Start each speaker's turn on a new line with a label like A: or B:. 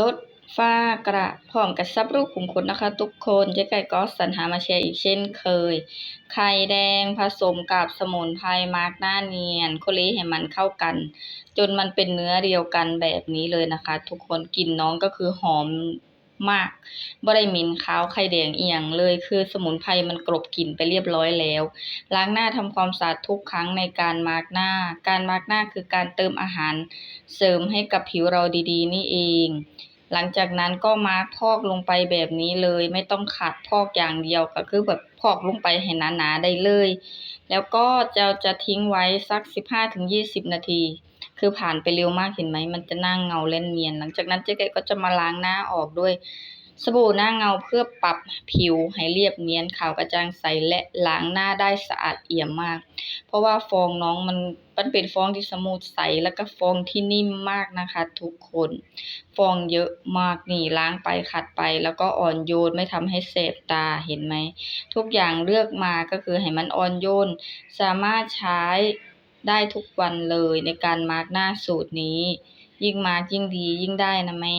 A: ลดฝ้ากระพร้อมกับซับรูปขุมขนนะคะ ทุกคนเจ๊ไก่ก็สรรหามาแชร์อีกเช่นเคย ไข่แดงผสมกับสมุนไพรมาร์กหน้าเนียนโคลีให้มันเข้ากัน จนมันเป็นเนื้อเดียวกันแบบนี้เลยนะคะ ทุกคนกลิ่นน้องก็คือหอม มากบ่ได้เหม็นขาวไข่แดงเอียงเลย คือสมุนไพรมันกลบกลิ่นไปเรียบร้อยแล้ว ล้างหน้าทำความสะอาดทุกครั้งในการมาร์กหน้า การมาร์กหน้าคือการเติมอาหารเสริมให้กับผิวเราดีๆ นี่เองหลังจากนั้นก็มาร์กพอกลงไปแบบนี้เลยไม่ต้องขัดพอกอย่างเดียวก็คือแบบพอกลงไปให้หนาๆได้เลย แล้วก็จะจะทิ้งไว้สัก 15-20 นาที คือผ่านไปเร็วมากเห็นไหม มันจะหน้าเงาและเนียน หลังจากนั้นเจ๊ไก่ก็จะมาล้างหน้าออกด้วยสบู่หน้าเงาเพื่อปรับผิวให้เรียบเนียนขาวกระจ่างใสและล้างหน้าได้สะอาดเอี่ยมมาก เพราะว่าฟองน้องมันมันเป็นฟองที่สมูทใสแล้วก็ฟองที่นิ่มมากนะคะ ทุกคน ฟองเยอะมากนี่ล้างไปขัดไป แล้วก็อ่อนโยนไม่ทำให้เสบตาเห็นไหม ทุกอย่างเลือกมาก็คือให้มันอ่อนโยน สามารถใช้ ได้ทุกวันเลยในการมาร์กหน้าสูตรนี้ ยิ่งมาร์กยิ่งดียิ่งได้นะแม่